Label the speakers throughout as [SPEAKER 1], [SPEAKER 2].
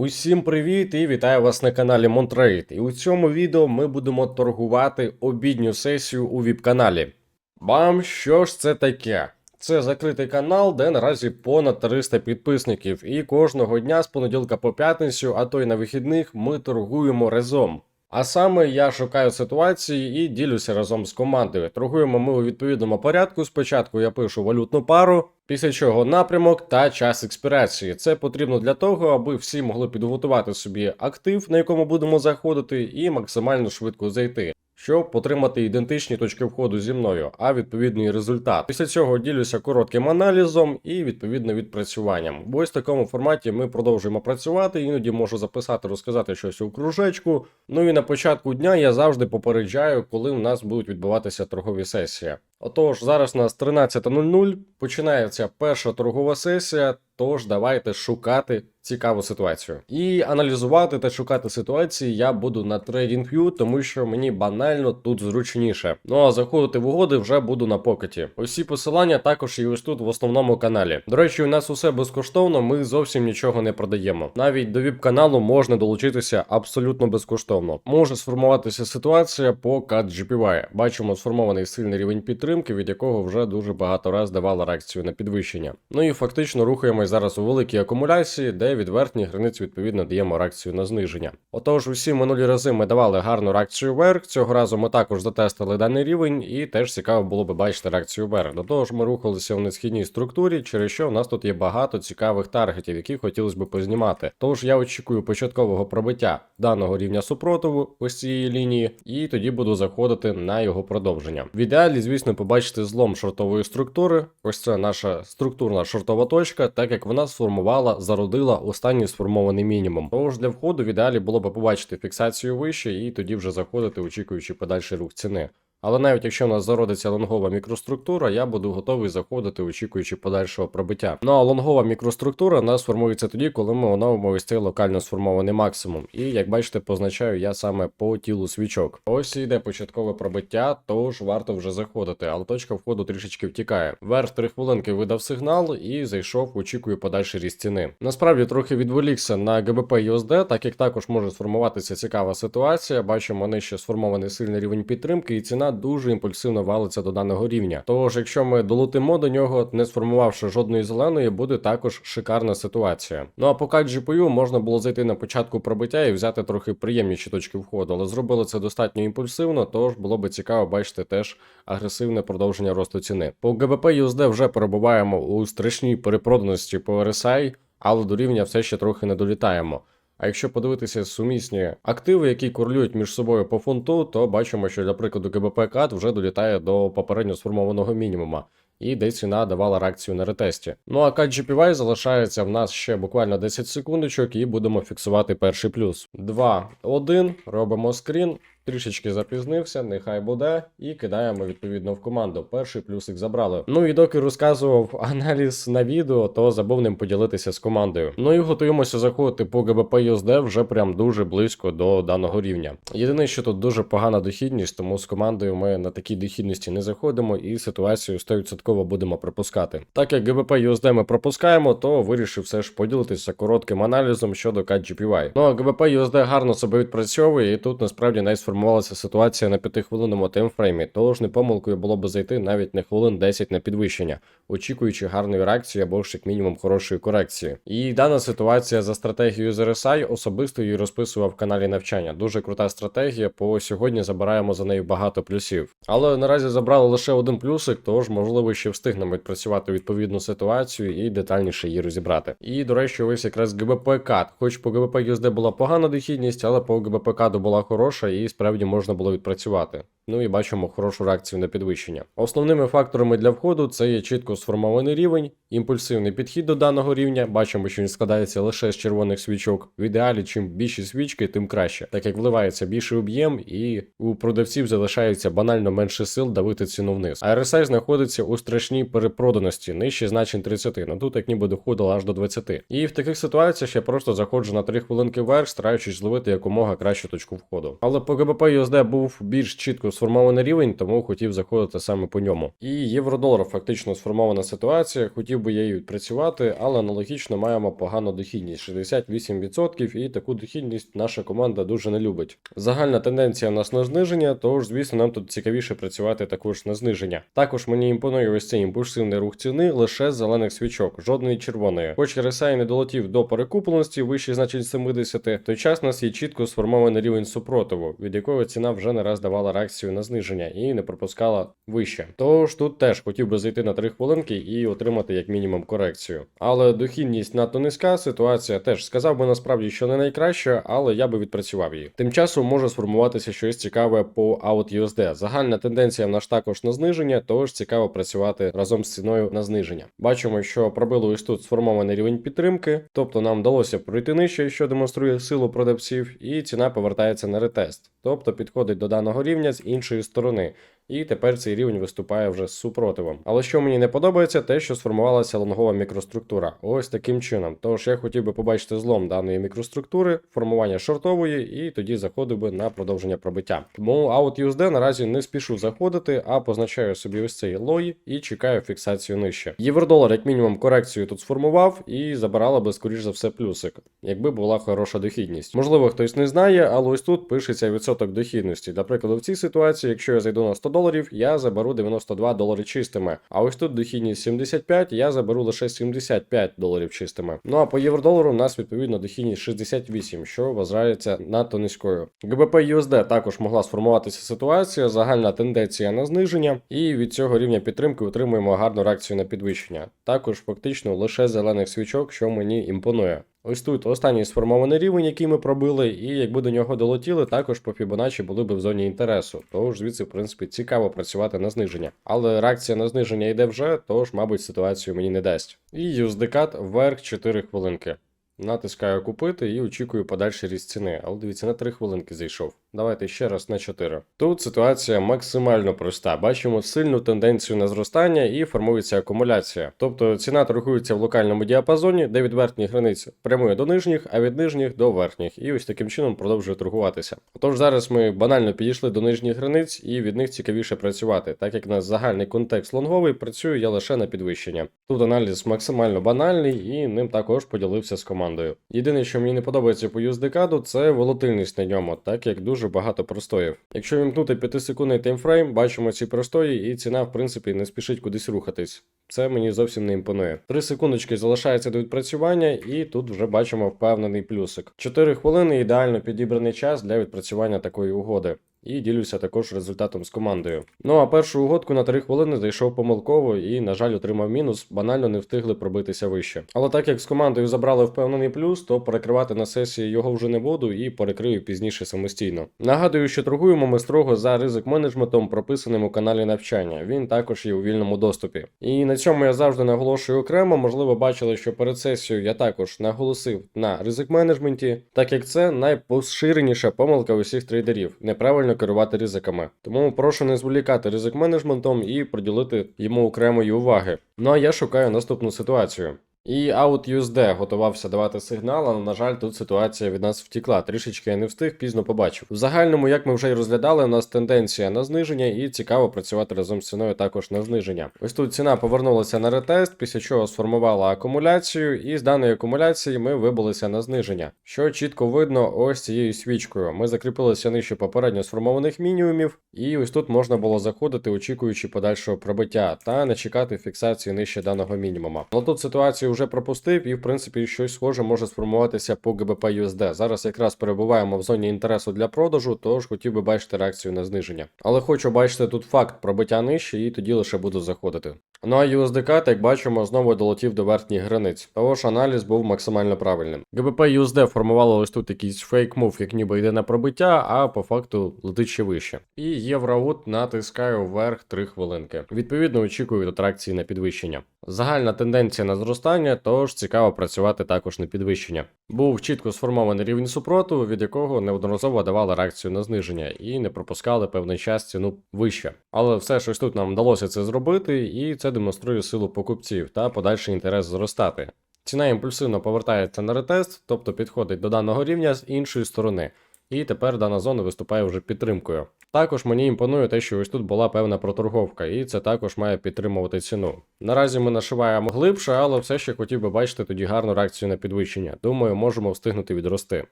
[SPEAKER 1] Усім привіт і вітаю вас на каналі Монтрейд. І у цьому відео ми будемо торгувати обідню сесію у віп-каналі. Бам, що ж це таке? Це закритий канал, де наразі понад 300 підписників, і кожного дня з понеділка по п'ятницю, а то й на вихідних, ми торгуємо разом. А саме я шукаю ситуації і ділюся разом з командою. Торгуємо ми у відповідному порядку. Спочатку я пишу валютну пару, після чого напрямок та час експірації. Це потрібно для того, аби всі могли підготувати собі актив, на якому будемо заходити, і максимально швидко зайти. Щоб отримати ідентичні точки входу зі мною, а відповідний результат. Після цього ділюся коротким аналізом і відповідно відпрацюванням. Бо ось в такому форматі ми продовжуємо працювати. Іноді можу записати, розказати щось у кружечку. Ну і на початку дня я завжди попереджаю, коли у нас будуть відбуватися торгові сесії. Отож, зараз у нас 13.00, починається перша торгова сесія. Тож давайте шукати цікаву ситуацію. І аналізувати та шукати ситуації я буду на TradingView, тому що мені банально тут зручніше. Ну а заходити в угоди вже буду на покеті. Усі посилання також є ось тут в основному каналі. До речі, у нас усе безкоштовно, ми зовсім нічого не продаємо. Навіть до віп-каналу можна долучитися абсолютно безкоштовно. Може сформуватися ситуація по CAD-GPY. Бачимо сформований сильний рівень підтримки, від якого вже дуже багато раз давала реакцію на підвищення. Ну і фактично рухаємось зараз у великій акумуляції, де від верхніх границь відповідно даємо реакцію на зниження. Отож, усі минулі рази ми давали гарну реакцію вверх. Цього разу ми також затестили даний рівень, і теж цікаво було би бачити реакцію вверх. До того ж, ми рухалися в несхідній структурі, через що у нас тут є багато цікавих таргетів, які хотілося б познімати. Тож я очікую початкового пробиття даного рівня супротиву ось цієї лінії, і тоді буду заходити на його продовження. В ідеалі, звісно, побачити злом шортової структури. Ось це наша структурна шортова точка, так як вона сформувала, зародила останній сформований мінімум. Тож для входу в ідеалі було б побачити фіксацію вище і тоді вже заходити, очікуючи подальший рух ціни. Але навіть якщо у нас зародиться лонгова мікроструктура, я буду готовий заходити, очікуючи подальшого пробиття. Ну а лонгова мікроструктура у нас формується тоді, коли ми оновимо ось цей локально сформований максимум. І як бачите, позначаю я саме по тілу свічок. Ось і йде початкове пробиття, тож варто вже заходити, але точка входу трішечки втікає. Вверх 3 хвилинки видав сигнал і зайшов, очікую подальший ріст ціни. Насправді трохи відволікся на ГБП USD, так як також може сформуватися цікава ситуація. Бачимо нижче сформований сильний рівень підтримки, і ціна дуже імпульсивно валиться до даного рівня. Тож, якщо ми долетимо до нього, не сформувавши жодної зеленої, буде також шикарна ситуація. Ну а поки GPU можна було зайти на початку пробиття і взяти трохи приємніші точки входу, але зробили це достатньо імпульсивно, тож було би цікаво бачити теж агресивне продовження росту ціни. По ГБП USD вже перебуваємо у страшній перепроданості по RSI, але до рівня все ще трохи не долітаємо. А якщо подивитися сумісні активи, які корелюють між собою по фунту, то бачимо, що для прикладу ГБП КАТ вже долітає до попередньо сформованого мінімума. І де ціна давала реакцію на ретесті. Ну а кат GPY залишається в нас ще буквально 10 секундочок, і будемо фіксувати перший плюс. 2, 1, робимо скрін. Трішечки запізнився, нехай буде, і кидаємо відповідно в команду. Перший плюсик забрали. Ну і доки розказував аналіз на відео, то забув ним поділитися з командою. Ну і готуємося заходити по ГБП USD вже прям дуже близько до даного рівня. Єдине, що тут дуже погана дохідність, тому з командою ми на такій дохідності не заходимо і ситуацію 100% будемо пропускати. Так як ГБП USD ми пропускаємо, то вирішив все ж поділитися коротким аналізом щодо CAD GPY. Ну а ГБП USD гарно себе відпрацьовує, і тут насправді найсформованіше сформувалася ситуація на 5-хвилинному таймфреймі, тож не помилкою було б зайти навіть на хвилин 10 на підвищення, очікуючи гарної реакції або ж як мінімум хорошої корекції. І дана ситуація за стратегією з RSI особисто її розписував в каналі навчання. Дуже крута стратегія, по сьогодні забираємо за нею багато плюсів. Але наразі забрали лише один плюсик, тож можливо ще встигнемо відпрацювати відповідну ситуацію і детальніше її розібрати. І до речі, ось якраз ГБП кат. Хоч по ГБП USD була погана дохідність, але по ГБП каду була хороша і справді справді можна було відпрацювати. Ну і бачимо хорошу реакцію на підвищення. Основними факторами для входу це є чітко сформований рівень, імпульсивний підхід до даного рівня. Бачимо, що він складається лише з червоних свічок. В ідеалі, чим більші свічки, тим краще, так як вливається більший об'єм, і у продавців залишається банально менше сил давити ціну вниз. А RSI знаходиться у страшній перепроданості, нижче значень 30. Ну тут як ніби доходило аж до 20. І в таких ситуаціях я просто заходжу на 3 хвилинки вверх, стараючись зловити якомога кращу точку входу. Але по ГБП USD був більш чітко сформований рівень, тому хотів заходити саме по ньому. І євро-долар фактично сформована ситуація. Хотів би я її відпрацювати, але аналогічно маємо погану дохідність 68%, і таку дохідність наша команда дуже не любить. Загальна тенденція в нас на зниження, тож, звісно, нам тут цікавіше працювати також на зниження. Також мені імпонує ось цей імпульсивний рух ціни лише з зелених свічок, жодної червоної. Хоч RSI не долетів до перекупленості вище значень 70, в той час у нас є чітко сформований рівень супротиву, від якого ціна вже не раз давала реакцію на зниження і не пропускала вище. Тож тут теж хотів би зайти на 3 хвилинки і отримати як мінімум корекцію. Але дохідність надто низька, ситуація теж сказав би насправді, що не найкраща, але я би відпрацював її. Тим часом може сформуватися щось цікаве по OutUSD. Загальна тенденція в нас також на зниження, тож цікаво працювати разом з ціною на зниження. Бачимо, що пробили ось тут сформований рівень підтримки, тобто нам вдалося пройти нижче, що демонструє силу продавців, і ціна повертається на ретест, тобто підходить до даного рівня з іншої сторони. І тепер цей рівень виступає вже з супротивом. Але що мені не подобається, те, що сформувалася лонгова мікроструктура. Ось таким чином. Тож я хотів би побачити злом даної мікроструктури, формування шортової, і тоді заходив би на продовження пробиття. Тому OutUSD наразі не спішу заходити, а позначаю собі ось цей лой і чекаю фіксацію нижче. Євродолар, як мінімум, корекцію тут сформував і забирала би, скоріш за все, плюсик, якби була хороша дохідність. Можливо, хтось не знає, але ось тут пишеться відсоток дохідності. Для прикладу, в цій ситуації, якщо я зайду на 100 доларів, я заберу 92 долари чистими. А ось тут дохідність 75, я заберу лише 75 доларів чистими. Ну а по євро-долару у нас відповідно дохідність 68, що вважається надто низькою. ГБП USD також могла сформуватися ситуація, загальна тенденція на зниження, і від цього рівня підтримки отримуємо гарну реакцію на підвищення. Також фактично лише зелених свічок, що мені імпонує. Ось тут останній сформований рівень, який ми пробили, і якби до нього долетіли, також по Fibonacci були б в зоні інтересу. Тож звідси, в принципі, цікаво працювати на зниження. Але реакція на зниження йде вже, тож, мабуть, ситуацію мені не дасть. І юздикат вверх 4 хвилинки. Натискаю купити і очікую подальший ріст ціни. Але дивіться, на 3 хвилинки зайшов. Давайте ще раз на 4. Тут ситуація максимально проста. Бачимо сильну тенденцію на зростання і формується акумуляція. Тобто ціна торгується в локальному діапазоні, де від верхніх границь прямує до нижніх, а від нижніх до верхніх. І ось таким чином продовжує торгуватися. Тож зараз ми банально підійшли до нижніх границь і від них цікавіше працювати, так як у нас загальний контекст лонговий, працюю я лише на підвищення. Тут аналіз максимально банальний і ним також поділився з командою. Єдине, що мені не подобається по USD, це волатильність на ньому, так як дуже багато простоїв. Якщо вімкнути 5-секундний таймфрейм, бачимо ці простої, і ціна, в принципі, не спішить кудись рухатись. Це мені зовсім не імпонує. Три секундочки залишається до відпрацювання, і тут вже бачимо впевнений плюсик. 4 хвилини ідеально підібраний час для відпрацювання такої угоди. І ділюся також результатом з командою. Ну а першу угодку на 3 хвилини зайшов помилково і, на жаль, отримав мінус, банально не встигли пробитися вище. Але так як з командою забрали впевнений плюс, то перекривати на сесії його вже не буду і перекрию пізніше самостійно. Нагадую, що торгуємо ми строго за ризик менеджментом, прописаним у каналі навчання. Він також є у вільному доступі. І на цьому я завжди наголошую окремо. Можливо, бачили, що перед сесією я також наголосив на ризик менеджменті, так як це найпоширеніша помилка усіх трейдерів. Неправильно керувати ризиками. Тому прошу не зволікати ризик менеджментом і приділити йому окремої уваги. Ну а я шукаю наступну ситуацію. І OutUSD готувався давати сигнал, але, на жаль, тут ситуація від нас втікла. Трішечки я не встиг, пізно побачив. В загальному, як ми вже й розглядали, у нас тенденція на зниження, і цікаво працювати разом з ціною також на зниження. Ось тут ціна повернулася на ретест, після чого сформувала акумуляцію, і з даної акумуляції ми вибилися на зниження, що чітко видно ось цією свічкою. Ми закріпилися нижче попередньо сформованих мінімумів, і ось тут можна було заходити, очікуючи подальшого пробиття, та не чекати фіксації нижче даного мінімума. Але тут ситуацію вже пропустив, і в принципі щось схоже може сформуватися по ГБП USD. Зараз якраз перебуваємо в зоні інтересу для продажу, тож хотів би бачити реакцію на зниження. Але хочу бачити тут факт пробиття нижче, і тоді лише буду заходити. Ну а USDK, як бачимо, знову долетів до верхніх границь. Того ж аналіз був максимально правильним. ГБП USD формувало ось тут якийсь фейк мув, як ніби йде на пробиття, а по факту летить ще вище. І євроут натискаю вверх 3 хвилинки. Відповідно, очікую до тракції на підвищення. Загальна тенденція на зростання, тож цікаво працювати також на підвищення. Був чітко сформований рівень супротиву, від якого неодноразово давали реакцію на зниження і не пропускали певний час ціну вище. Але все ж ось тут нам вдалося це зробити, і це демонструє силу покупців та подальший інтерес зростати. Ціна імпульсивно повертається на ретест, тобто підходить до даного рівня з іншої сторони. І тепер дана зона виступає вже підтримкою. Також мені імпонує те, що ось тут була певна проторговка, і це також має підтримувати ціну. Наразі ми нашиваємо глибше, але все ще хотів би бачити тоді гарну реакцію на підвищення. Думаю, можемо встигнути відрости.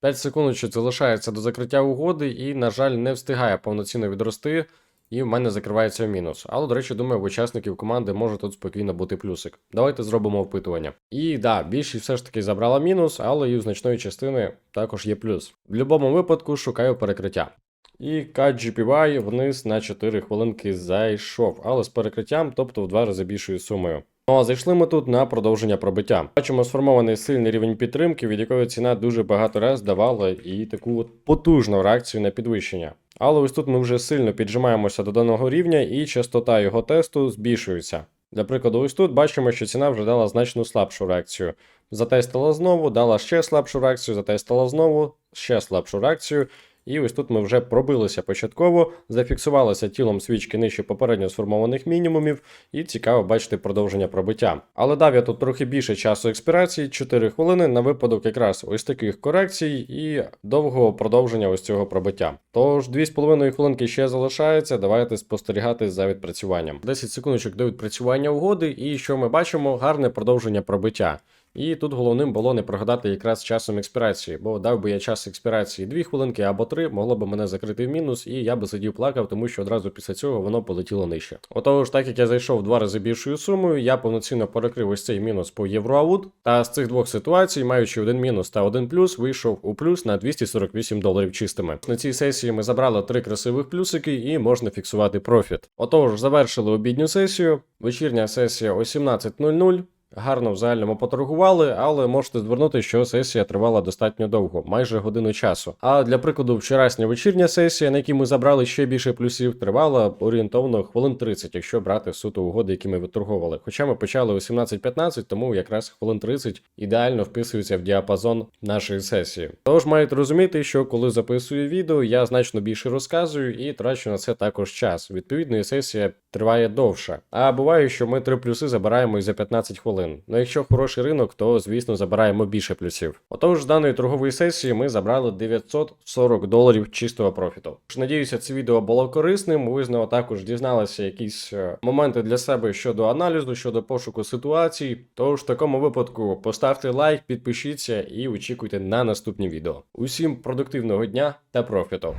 [SPEAKER 1] 5 секунд залишається до закриття угоди, і, на жаль, не встигає повноцінно відрости. І в мене закривається мінус. Але, до речі, думаю, в учасників команди може тут спокійно бути плюсик. Давайте зробимо опитування. І да, більшість все ж таки забрала мінус, але і у значної частини також є плюс. В будь-якому випадку шукаю перекриття. І KGPY вниз на 4 хвилинки зайшов, але з перекриттям, тобто в два рази більшою сумою. Ну а зайшли ми тут на продовження пробиття. Бачимо сформований сильний рівень підтримки, від якої ціна дуже багато раз давала і таку от потужну реакцію на підвищення. Але ось тут ми вже сильно піджимаємося до даного рівня, і частота його тесту збільшується. Для прикладу, ось тут бачимо, що ціна вже дала значно слабшу реакцію. Затестила знову, дала ще слабшу реакцію, затестила знову, ще слабшу реакцію. І ось тут ми вже пробилися початково, зафіксувалися тілом свічки нижче попередньо сформованих мінімумів, і цікаво бачити продовження пробиття. Але дав я тут трохи більше часу експірації, 4 хвилини на випадок якраз ось таких корекцій і довгого продовження ось цього пробиття. Тож 2,5 хвилинки ще залишається. Давайте спостерігати за відпрацюванням. 10 секундочок до відпрацювання угоди, і що ми бачимо? Гарне продовження пробиття. І тут головним було не прогадати якраз часом експірації, бо дав би я час експірації 2 хвилинки або 3, могло б мене закрити в мінус, і я би сидів плакав, тому що одразу після цього воно полетіло нижче. Отож, так як я зайшов в два рази більшою сумою, я повноцінно перекрив ось цей мінус по євроаут. Та з цих двох ситуацій, маючи один мінус та один плюс, вийшов у плюс на 248 доларів чистими. На цій сесії ми забрали три красивих плюсики і можна фіксувати профіт. Отож, завершили обідню сесію. Вечірня сесія о 17.00. Гарно в загальному поторгували, але можете звернути, що сесія тривала достатньо довго, майже годину часу. А для прикладу, вчорашня вечірня сесія, на якій ми забрали ще більше плюсів, тривала орієнтовно хвилин 30, якщо брати суто угоди, які ми виторговували. Хоча ми почали о 17.15, тому якраз хвилин 30 ідеально вписується в діапазон нашої сесії. Тож маєте розуміти, що коли записую відео, я значно більше розказую і трачу на це також час. Відповідно, і сесія триває довше. А буває, що ми три плюси забираємо і за 15 хвилин. Ну якщо хороший ринок, то звісно забираємо більше плюсів. Отож, з даної торгової сесії ми забрали 940 доларів чистого профіту. Надіюся, це відео було корисним. Ви з нього також дізналися якісь е, моменти для себе щодо аналізу, щодо пошуку ситуацій. Тож в такому випадку поставте лайк, підпишіться і очікуйте на наступні відео. Усім продуктивного дня та профіту!